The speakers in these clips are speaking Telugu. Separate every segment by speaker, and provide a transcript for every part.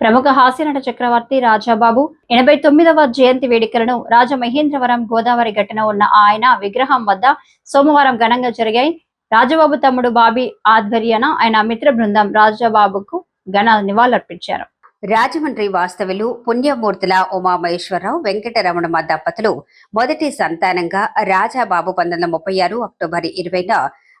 Speaker 1: ప్రముఖ హాస్యనట చక్రవర్తి రాజాబాబు ఎనభై తొమ్మిదవ జయంతి వేడుకలను రాజమహేంద్రవరం గోదావరి ఘటన ఉన్న ఆయన విగ్రహం వద్ద సోమవారం ఘనంగా జరిగాయి. రాజబాబు తమ్ముడు బాబీ ఆధ్వర్యన ఆయన మిత్ర బృందం రాజబాబుకు ఘన నివాళులర్పించారు.
Speaker 2: రాజమండ్రి వాస్తవులు పుణ్యమూర్తుల ఉమామహేశ్వరరావు వెంకటరమణమ్మ దంపతులు మొదటి సంతానంగా రాజాబాబు పంతొమ్మిది ముప్పై ఆరు అక్టోబర్ ఇరవైన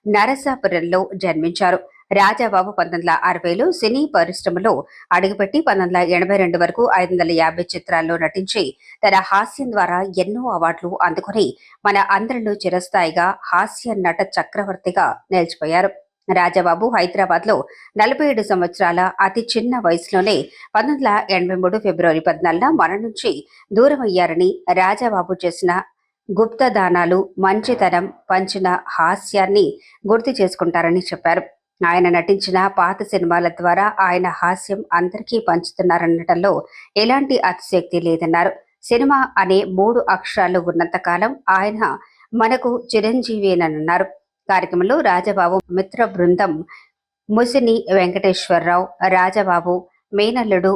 Speaker 2: నరసాపురంలో జన్మించారు. రాజాబాబు పంతొమ్మిది వందల అరవైలో సినీ పరిశ్రమలో అడుగుపెట్టి పంతొమ్మిది వందల ఎనభై రెండు వరకు ఐదు వందల యాభై చిత్రాల్లో నటించి తన హాస్యం ద్వారా ఎన్నో అవార్డులు అందుకుని మన అందరిలో చిరస్థాయిగా హాస్య నట చక్రవర్తిగా నిలిచిపోయారు. రాజాబాబు హైదరాబాద్లో నలభై ఏడు సంవత్సరాల అతి చిన్న వయసులోనే పంతొమ్మిది వందల ఎనభై మూడు ఫిబ్రవరి పద్నాలుగున మన నుంచి దూరమయ్యారని రాజాబాబు చేసిన గుప్తదానాలు మంచితనం పంచిన హాస్యాన్ని గుర్తు చేసుకుంటారని చెప్పారు. ఆయన నటించిన పాత సినిమాల ద్వారా ఆయన హాస్యం అందరికీ పంచుతున్నారనటంలో ఎలాంటి అతిశక్తి లేదన్నారు. సినిమా అనే మూడు అక్షరాలు ఉన్నంతకాలం ఆయన మనకు చిరంజీవేనన్నారు. కార్యక్రమంలో రాజబాబు మిత్ర బృందం ముసిని వెంకటేశ్వరరావు రాజబాబు మేనల్లుడు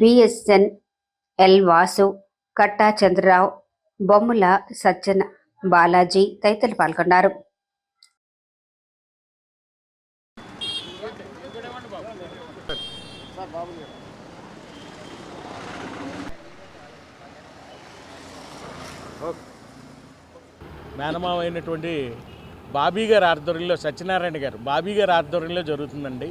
Speaker 2: బిఎస్ఎన్ ఎల్ వాసు కట్టా చంద్రరావు బొమ్ముల సజ్జన బాలాజీ తదితరులు పాల్గొన్నారు.
Speaker 3: మేనమావ అయినటువంటి బాబీ గారి ఆధ్వర్యంలో సత్యనారాయణ గారు బాబీ గారి ఆధ్వర్యంలో జరుగుతుందండి.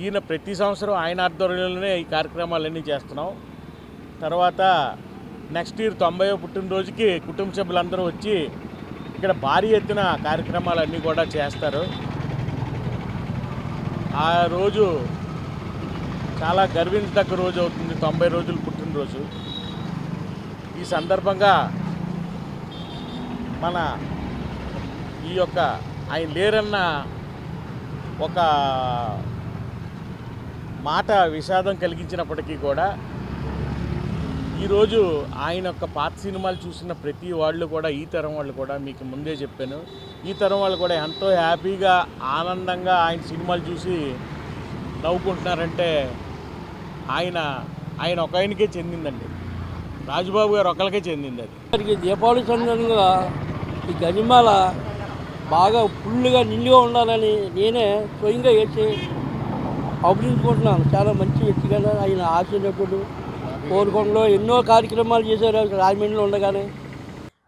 Speaker 3: ఈయన ప్రతి సంవత్సరం ఆయన ఆధ్వర్యంలోనే ఈ కార్యక్రమాలన్నీ చేస్తున్నాం. తర్వాత నెక్స్ట్ ఇయర్ తొంభై పుట్టినరోజుకి కుటుంబ సభ్యులందరూ వచ్చి ఇక్కడ భారీ ఎత్తున కార్యక్రమాలన్నీ కూడా చేస్తారు. ఆ రోజు చాలా గర్వించదగ్గ రోజు అవుతుంది. తొంభై రోజులు పుట్టినరోజు. ఈ సందర్భంగా మన ఈ యొక్క ఆయన లేరన్న ఒక మాట విషాదం కలిగించినప్పటికీ కూడా ఈరోజు ఆయన యొక్క పాత సినిమాలు చూసిన ప్రతి వాళ్ళు కూడా ఈ తరం వాళ్ళు కూడా మీకు ముందే చెప్పాను. ఈ తరం వాళ్ళు కూడా ఎంతో హ్యాపీగా ఆనందంగా ఆయన సినిమాలు చూసి నవ్వుకుంటున్నారంటే ఆయన ఆయన ఒక ఆయనకే చెందిందండి. రాజుబాబు గారు ఒకరికే చెందింది అది.
Speaker 4: దీపావళి సందర్భంగా ఈ గనిమాల బాగా ఫుల్గా నిండుగా ఉండాలని నేనే స్వయంగా వేసి అభినందించుకుంటున్నాను చాలా మంచి వ్యక్తిగా ఆయన ఆశీర్వకుడు కోరుకొండలో ఎన్నో కార్యక్రమాలు చేశారు. రాజమండ్రిలో ఉండగానే